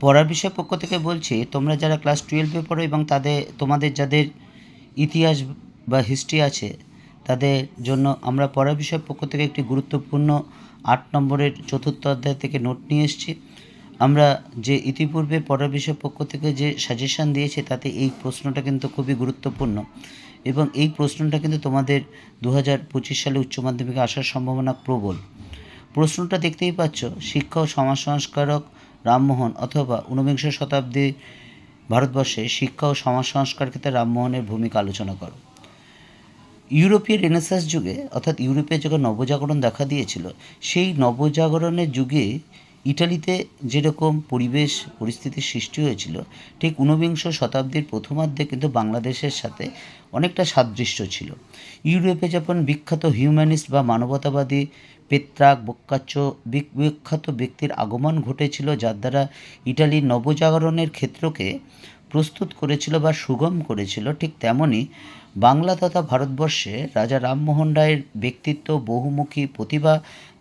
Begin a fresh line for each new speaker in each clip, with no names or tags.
পড়ার বিষয় পক্ষ থেকে বলছি, তোমরা যারা ক্লাস টুয়েলভে পড়ো এবং তাদের, তোমাদের যাদের ইতিহাস বা হিস্ট্রি আছে, তাদের জন্য আমরা পড়ার বিষয় পক্ষ থেকে একটি গুরুত্বপূর্ণ আট নম্বরের চতুর্থ অধ্যায় থেকে নোট নিয়ে এসেছি। আমরা যে ইতিপূর্বে পড়ার বিষয় পক্ষ থেকে যে সাজেশন দিয়েছে, তাতে এই প্রশ্নটা কিন্তু খুবই গুরুত্বপূর্ণ এবং এই প্রশ্নটা কিন্তু তোমাদের দু হাজার পঁচিশ সালে উচ্চ মাধ্যমিকে আসার সম্ভাবনা প্রবল। প্রশ্নটা দেখতেই পাচ্ছ শিক্ষা ও সমাজ সংস্কারক রামমোহন অথবা ঊনবিংশ শতাব্দী ভারতবর্ষে শিক্ষা ও সমাজ সংস্কার ক্ষেত্রে রামমোহনের ভূমিকা আলোচনা করো। ইউরোপীয় রেনেসাস যুগে, অর্থাৎ ইউরোপীয় যখন নবজাগরণ দেখা দিয়েছিল, সেই নবজাগরণের যুগে ইটালিতে যেরকম পরিবেশ পরিস্থিতির সৃষ্টি হয়েছিল, ঠিক ঊনবিংশ শতাব্দীর প্রথমার্ধে কিন্তু বাংলাদেশের সাথে অনেকটা সাদৃশ্য ছিল। ইউরোপে যখন বিখ্যাত হিউম্যানিস্ট বা মানবতাবাদী পেত্রাক, বোক্কাচ্চ বিখ্যাত ব্যক্তির আগমন ঘটেছিল, যার দ্বারা ইটালির নবজাগরণের ক্ষেত্রকে প্রস্তুত করেছিল বা সুগম করেছিল, ঠিক তেমনি বাংলা তথা ভারতবর্ষে রাজা রামমোহন রায়ের ব্যক্তিত্ব, বহুমুখী প্রতিভা,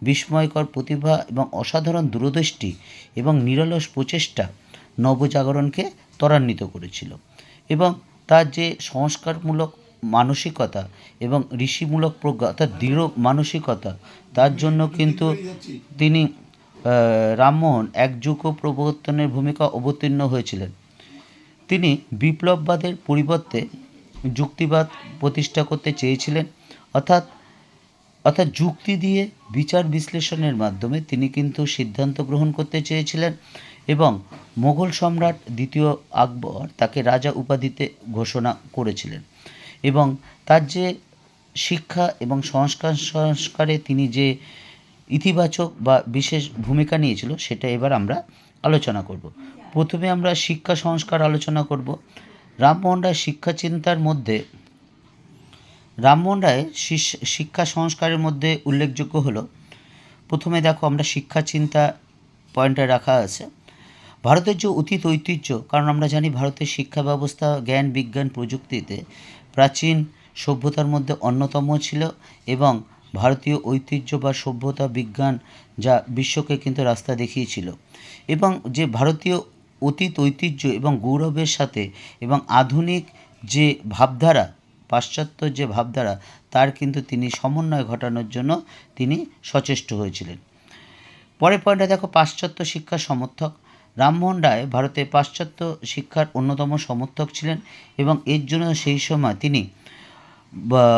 বিস্ময়কর প্রতিভা এবং অসাধারণ দূরদৃষ্টি এবং নিরলস প্রচেষ্টা নবজাগরণকে ত্বরান্বিত করেছিল এবং তার যে সংস্কারমূলক মানসিকতা এবং ঋষিমূলক প্রজ্ঞা অর্থাৎ দৃঢ় মানসিকতা, তার জন্য কিন্তু তিনি রামমোহন এক যুগ প্রবর্তনের ভূমিকা অবতীর্ণ হয়েছিলেন। তিনি বিপ্লববাদের পরিবর্তে যুক্তিবাদ প্রতিষ্ঠা করতে চেয়েছিলেন। অর্থাৎ অর্থাৎ যুক্তি দিয়ে বিচার বিশ্লেষণের মাধ্যমে তিনি কিন্তু সিদ্ধান্ত গ্রহণ করতে চেয়েছিলেন এবং মোগল সম্রাট দ্বিতীয় আকবর তাকে রাজা উপাধিতে ঘোষণা করেছিলেন এবং তার যে শিক্ষা এবং সংস্কার, সংস্কারে তিনি যে ইতিবাচক বা বিশেষ ভূমিকা নিয়েছিল, সেটা এবার আমরা আলোচনা করব। প্রথমে আমরা শিক্ষা সংস্কার আলোচনা করব। রামমোহন রায় শিক্ষা চিন্তার মধ্যে রামমোহন শিস- শিক্ষা সংস্কারের মধ্যে উল্লেখযোগ্য হলো, প্রথমে দেখো আমরা শিক্ষা চিন্তা পয়েন্টে রাখা আছে। ভারতের যে অতীত ঐতিহ্য, কারণ আমরা জানি ভারতের শিক্ষা ব্যবস্থা, জ্ঞান, বিজ্ঞান প্রযুক্তিতে প্রাচীন সভ্যতার মধ্যে অন্যতম ছিল এবং ভারতীয় ঐতিহ্য বা সভ্যতা, বিজ্ঞান যা বিশ্বকে কিন্তু রাস্তা দেখিয়েছিল। এবং যে ভারতীয় অতীত ঐতিহ্য এবং গৌরবের সাথে এবং আধুনিক যে ভাবধারা, পাশ্চাত্য যে ভাবধারা, তার কিন্তু তিনি সমন্বয় ঘটানোর জন্য তিনি সচেষ্ট হয়েছিলেন। পরের পয়েন্টে দেখো পাশ্চাত্য শিক্ষার সমর্থক। রামমোহন রায় ভারতে পাশ্চাত্য শিক্ষার অন্যতম সমর্থক ছিলেন এবং এর জন্য সেই সময় তিনি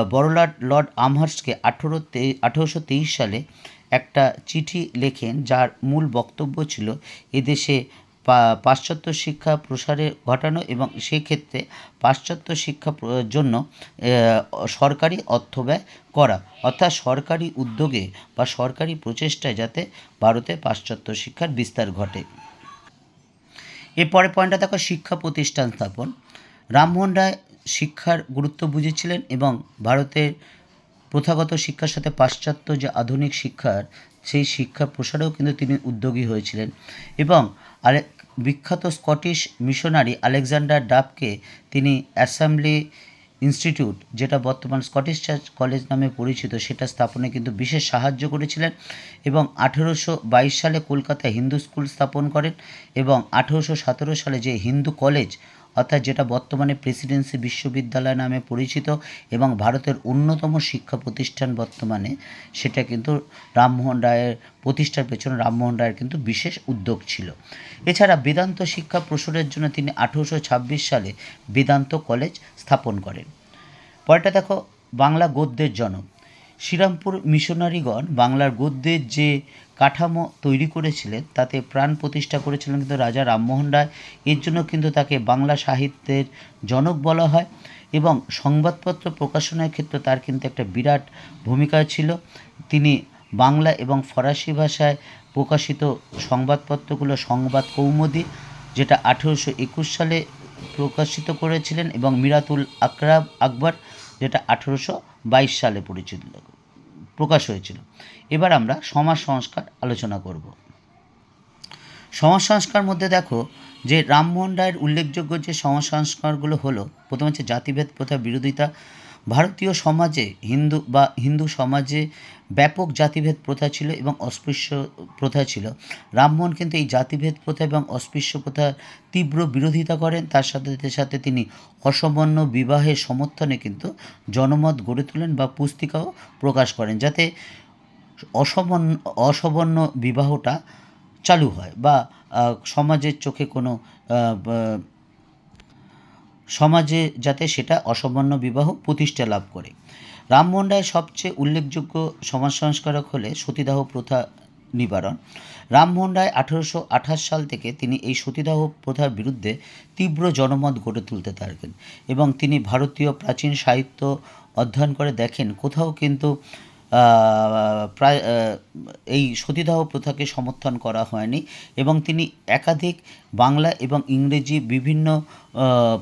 বড়লাট লর্ড আমহার্সকে আঠেরো আঠেরোশো তেইশ সালে একটা চিঠি লেখেন যার মূল বক্তব্য ছিল, এদেশে পাশ্চাত্য শিক্ষা প্রসারে ঘটানো এবং সেক্ষেত্রে পাশ্চাত্য শিক্ষা জন্য সরকারি অর্থ ব্যয় করা। অর্থাৎ সরকারি উদ্যোগে বা সরকারি প্রচেষ্টায় যাতে ভারতে পাশ্চাত্য শিক্ষার বিস্তার ঘটে। এরপরে পয়েন্টটা দেখো, শিক্ষা প্রতিষ্ঠান স্থাপন। রামমোহন রায় শিক্ষার গুরুত্ব বুঝেছিলেন এবং ভারতের প্রথাগত শিক্ষার সাথে পাশ্চাত্য যে আধুনিক শিক্ষার সেই শিক্ষা প্রসারেও কিন্তু তিনি উদ্যোগী হয়েছিলেন। এবং আলে বিখ্যাত স্কটিশ মিশনারি আলেকজান্ডার ডাবকে তিনি অ্যাসেম্বলি ইনস্টিটিউট, যেটা বর্তমান স্কটিশ চার্চ কলেজ নামে পরিচিত, সেটা স্থাপনে কিন্তু বিশেষ সাহায্য করেছিলেন এবং আঠেরোশো বাইশ সালে কলকাতায় হিন্দু স্কুল স্থাপন করেন এবং আঠেরোশো সতেরো সালে যে হিন্দু কলেজ অর্থাৎ যেটা বর্তমানে প্রেসিডেন্সি বিশ্ববিদ্যালয় নামে পরিচিত এবং ভারতের অন্যতম শিক্ষা প্রতিষ্ঠান বর্তমানে, সেটা কিন্তু রামমোহন রায়ের প্রতিষ্ঠার পেছনে রামমোহন রায়ের কিন্তু বিশেষ উদ্যোগ ছিল। এছাড়া বেদান্ত শিক্ষা প্রসারের জন্য তিনি আঠেরোশো ছাব্বিশ সালে বেদান্ত কলেজ স্থাপন করেন। পরেটা দেখো, বাংলা গদ্যের জনক। শ্রীরামপুর মিশনারিগণ বাংলার গদ্যের যে কাঠামো তৈরি করেছিলেন, তাতে প্রাণ প্রতিষ্ঠা করেছিলেন কিন্তু রাজা রামমোহন রায়। এর জন্য কিন্তু তাকে বাংলা সাহিত্যের জনক বলা হয় এবং সংবাদপত্র প্রকাশনের ক্ষেত্রে তার কিন্তু একটা বিরাট ভূমিকা ছিল। তিনি বাংলা এবং ফরাসি ভাষায় প্রকাশিত সংবাদপত্রগুলো সংবাদ কৌমুদি, যেটা আঠেরোশো একুশ সালে প্রকাশিত করেছিলেন, এবং মিরাতুল আকরাব আকবর, যেটা আঠেরোশো বাইশ সালে পরিচিত প্রকাশ হয়েছিল। এবার আমরা সমাজ সংস্কার আলোচনা করব। সমাজ সংস্কার মধ্যে দেখো যে রামমোহন রায়ের উল্লেখযোগ্য যে সমাজ সংস্কারগুলো হলো, প্রথম হচ্ছে জাতিভেদ প্রথা, বিরোধিতা ভারতীয় সমাজে, হিন্দু বা হিন্দু সমাজে ব্যাপক জাতিভেদ প্রথা ছিল এবং অস্পৃশ্য প্রথা ছিল। রামমোহন কিন্তু এই জাতিভেদ প্রথা এবং অস্পৃশ্য প্রথার তীব্র বিরোধিতা করেন। তার সাথে সাথে তিনি অসমন্য বিবাহের সমর্থনে কিন্তু জনমত গড়ে তোলেন বা পুস্তিকাও প্রকাশ করেন, যাতে অসমন্য অসবর্ণ বিবাহটা চালু হয় বা সমাজের চোখে কোনো সমাজে যাতে সেটা অসমন্য বিবাহ প্রতিষ্ঠা লাভ করে। রামমোহন রায়ের সবচেয়ে উল্লেখযোগ্য সমাজ সংস্কারক হলে সতীদাহ প্রথা নিবারণ। রামমোহন রায় আঠেরোশো আঠাশ সাল থেকে তিনি এই সতীদাহ প্রথার বিরুদ্ধে তীব্র জনমত গড়ে তুলতে থাকেন এবং তিনি ভারতীয় প্রাচীন সাহিত্য অধ্যয়ন করে দেখেন কোথাও কিন্তু প্রায় এই সতীদাহ প্রথাকে সমর্থন করা হয়নি এবং তিনি একাধিক বাংলা এবং ইংরেজি বিভিন্ন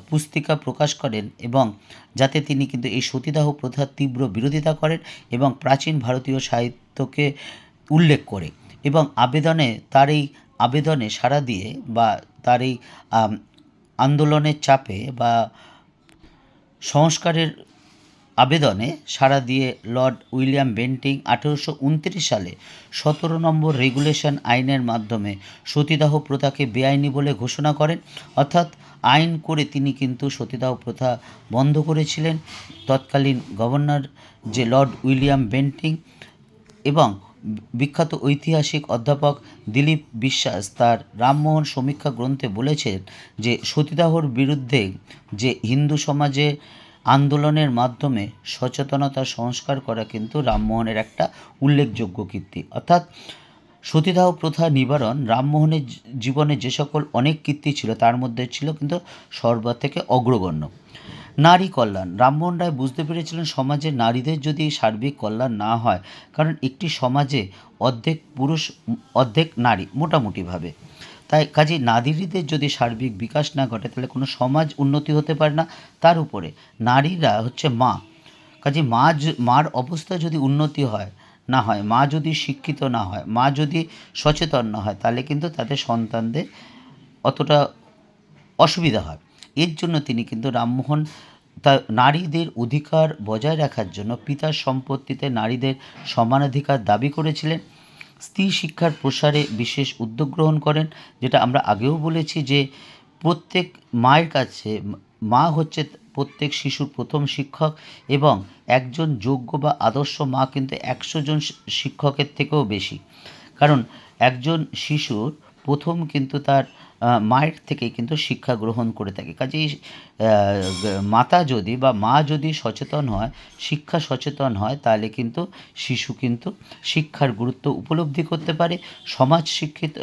পুস্তিকা প্রকাশ করেন এবং যাতে তিনি কিন্তু এই সতীদাহ প্রথার তীব্র বিরোধিতা করেন এবং প্রাচীন ভারতীয় সাহিত্যকে উল্লেখ করে এবং আবেদনে, তার এই আবেদনে সাড়া দিয়ে বা তার এই আন্দোলনের চাপে বা সংস্কারের আবেদনে সাড়া দিয়ে লর্ড উইলিয়াম বেন্টিং আঠেরোশো উনত্রিশ সালে সতেরো নম্বর রেগুলেশন আইনের মাধ্যমে সতীদাহ প্রথাকে বেআইনি বলে ঘোষণা করেন। অর্থাৎ আইন করে তিনি কিন্তু সতীদাহ প্রথা বন্ধ করেছিলেন। তৎকালীন গভর্নর যে লর্ড উইলিয়াম বেন্টিং এবং বিখ্যাত ঐতিহাসিক অধ্যাপক দিলীপ বিশ্বাস তার রামমোহন সমীক্ষা গ্রন্থে বলেছেন যে সতীদাহর বিরুদ্ধে যে হিন্দু সমাজে আন্দোলনের মাধ্যমে সচেতনতা সংস্কার করা কিন্তু রামমোহনের একটা উল্লেখযোগ্য কীর্তি। অর্থাৎ সতীদাহ প্রথা নিবারণ রামমোহনের জীবনে যে সকল অনেক কীর্তি ছিল, তার মধ্যে ছিল কিন্তু সর্ব থেকে অগ্রগণ্য। নারী কল্যাণ। রামমোহন রায় বুঝতে পেরেছিলেন সমাজে নারীদের যদি সার্বিক কল্যাণ না হয়, কারণ একটি সমাজে অর্ধেক পুরুষ, অর্ধেক নারী মোটামুটিভাবে। তাই কাজে নারীদের যদি সার্বিক বিকাশ না ঘটে, তাহলে কোনো সমাজ উন্নতি হতে পারে না। তার উপরে নারীরা হচ্ছে মা। কাজে মা মার অবস্থা যদি উন্নতি হয়, না হয়, মা যদি শিক্ষিত না হয়, মা যদি সচেতন না হয়, তাহলে কিন্তু তাদের সন্তানদের অতটা অসুবিধা হয়। এর জন্য তিনি কিন্তু রামমোহন তা, নারীদের অধিকার বজায় রাখার জন্য পিতার সম্পত্তিতে নারীদের সমানাধিকার দাবি করেছিলেন। স্ত্রী শিক্ষার প্রসারে বিশেষ উদ্যোগ গ্রহণ করেন, যেটা আমরা আগেও বলেছি যে প্রত্যেক মায়ের কাছে, মা হচ্ছে প্রত্যেক শিশুর প্রথম শিক্ষক এবং একজন যোগ্য বা আদর্শ মা কিন্তু একশো জন শিক্ষকের থেকেও বেশি। কারণ একজন শিশুর প্রথম কিন্তু তার মায়ের থেকে কিন্তু শিক্ষা গ্রহণ করে থাকে। কাজেই মাতা যদি বা মা যদি সচেতন হয়, শিক্ষা সচেতন হয়, তাহলে কিন্তু শিশু কিন্তু শিক্ষার গুরুত্ব উপলব্ধি করতে পারে। সমাজ শিক্ষিত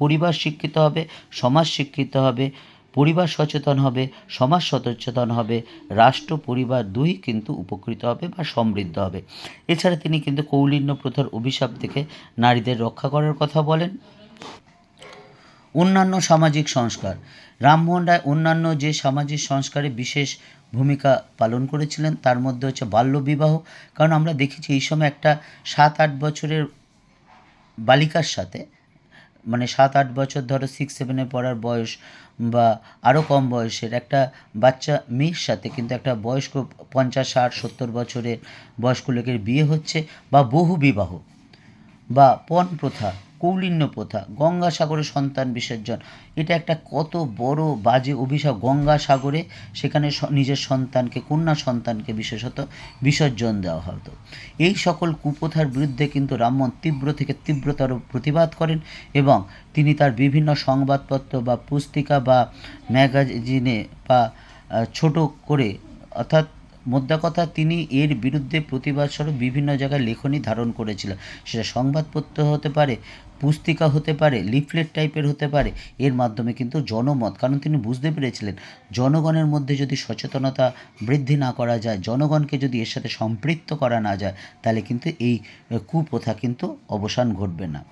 পরিবার শিক্ষিত হবে, সমাজ শিক্ষিত হবে, পরিবার সচেতন হবে, সমাজ সচেতন হবে, রাষ্ট্র, পরিবার দুই কিন্তু উপকৃত হবে বা সমৃদ্ধ হবে। এছাড়া তিনি কিন্তু কৌলিন্য প্রথার অভিশাপ থেকে নারীদের রক্ষা করার কথা বলেন। অন্যান্য সামাজিক সংস্কার। রামমোহন রায় অন্যান্য যে সামাজিক সংস্কারে বিশেষ ভূমিকা পালন করেছিলেন, তার মধ্যে হচ্ছে বাল্যবিবাহ। কারণ আমরা দেখেছি এই সময় একটা সাত আট বছরের বালিকার সাথে মানে সাত আট বছর ধরো সিক্স সেভেনে পড়ার বয়স বা আরও কম বয়সের একটা বাচ্চা মেয়ের সাথে কিন্তু একটা বয়স্ক পঞ্চাশ, ষাট, সত্তর বছরের বয়স্ক লোকের বিয়ে হচ্ছে বা বহু বিবাহ বা পণ প্রথা। কৌলিন্য প্রথা গঙ্গাসাগরে সন্তান বিসর্জন। এটা একটা কত বড় বাজে অভিশাপ। গঙ্গাসাগরে সেখানে নিজের সন্তানকে, কন্যা সন্তানকে বিশেষত বিসর্জন দেওয়া হতো। এই সকল কুপ্রথার বিরুদ্ধে কিন্তু রামমোহন তীব্র থেকে তীব্রতর প্রতিবাদ করেন এবং তিনি তার বিভিন্ন সংবাদপত্র বা পুস্তিকা বা ম্যাগাজিনে বা ছোট করে, অর্থাৎ মোদ্দা কথা তিনি এর বিরুদ্ধে প্রতিবাদ স্বরূপ বিভিন্ন জায়গায় লেখনী ধারণ করেছিলেন। সেটা সংবাদপত্র হতে পারে, পুস্তিকা হতে পারে, লিফলেট টাইপের হতে পারে, এর মাধ্যমে কিন্তু জনমত, কারণ তিনি বুঝতে পেরেছিলেন, জনগণের মধ্যে যদি সচেতনতা বৃদ্ধি না করা যায়, জনগণকে যদি এর সাথে সম্পৃক্ত করা না যায়, তাহলে কিন্তু এই কুপ্রথা কিন্তু অবসান ঘটবে না।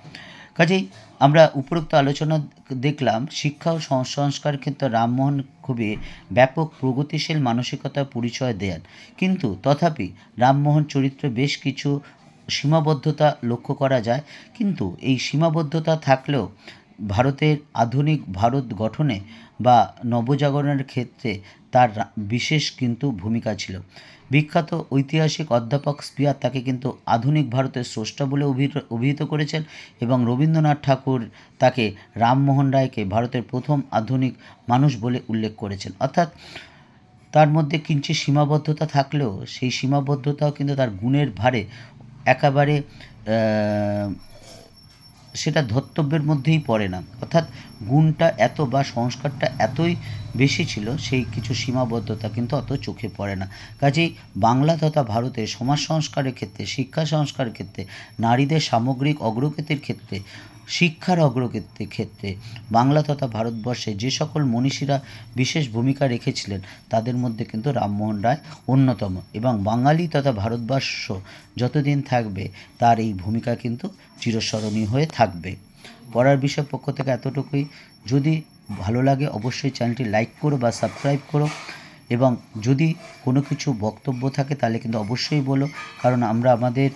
কাজেই আমরা উপরোক্ত আলোচনা দেখলাম শিক্ষা ও সংস্কার ক্ষেত্রে রামমোহন খুবই ব্যাপক প্রগতিশীল মানসিকতার পরিচয় দেন। কিন্তু তথাপি রামমোহন চরিত্র বেশ কিছু সীমাবদ্ধতা লক্ষ্য করা যায়। কিন্তু এই সীমাবদ্ধতা থাকলেও ভারতের আধুনিক ভারত গঠনে বা নবজাগরণের ক্ষেত্রে তার বিশেষ কিন্তু ভূমিকা ছিল। বিখ্যাত ঐতিহাসিক অধ্যাপক স্পিয়ার তাকে কিন্তু আধুনিক ভারতের স্রষ্টা বলে অভিহিত করেছেন এবং রবীন্দ্রনাথ ঠাকুর তাকে রামমোহন রায়কে ভারতের প্রথম আধুনিক মানুষ বলে উল্লেখ করেছেন। অর্থাৎ তার মধ্যে কিঞ্চিত সীমাবদ্ধতা থাকলেও সেই সীমাবদ্ধতাও কিন্তু তার গুণের ভারে একেবারে সেটা ধর্তব্যের মধ্যেই পড়ে না। অর্থাৎ গুণটা এত বা সংস্কারটা এতই বেশি ছিল, সেই কিছু সীমাবদ্ধতা কিন্তু অত চোখে পড়ে না। কাজেই বাংলা তথা ভারতে সমাজ সংস্কারের ক্ষেত্রে, শিক্ষা সংস্কারের ক্ষেত্রে, নারীদের সামগ্রিক অগ্রগতির ক্ষেত্রে শিক্ষার অগ্রগতির ক্ষেত্রে বাংলা তথা ভারতবর্ষে যে সকল মনীষীরা বিশেষ ভূমিকা রেখেছিলেন, তাদের মধ্যে কিন্তু রামমোহন রায় অন্যতম এবং বাঙালি তথা ভারতবর্ষ যতদিন থাকবে, তার এই ভূমিকা কিন্তু চিরস্মরণীয় হয়ে থাকবে। পড়ার বিষয় পক্ষ থেকে এতটুকুই। যদি ভালো লাগে, অবশ্যই চ্যানেলটি লাইক করো বা সাবস্ক্রাইব করো এবং যদি কোনো কিছু বক্তব্য থাকে, তাহলে কিন্তু অবশ্যই বলো। কারণ আমরা আমাদের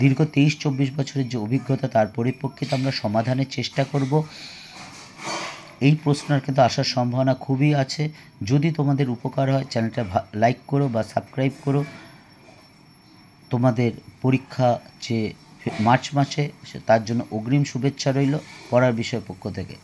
দীর্ঘ তেইশ চব্বিশ বছরের যে অভিজ্ঞতা, তার পরিপ্রেক্ষিতে আমরা সমাধানের চেষ্টা করব। এই প্রশ্নের কিন্তু আসার সম্ভাবনা খুবই আছে। যদি তোমাদের উপকার হয়, চ্যানেলটা লাইক করো বা সাবস্ক্রাইব করো। তোমাদের পরীক্ষা যে মার্চ মাসে তার জন্য অগ্রিম শুভেচ্ছা রইল পড়ার বিষয় পক্ষ থেকে।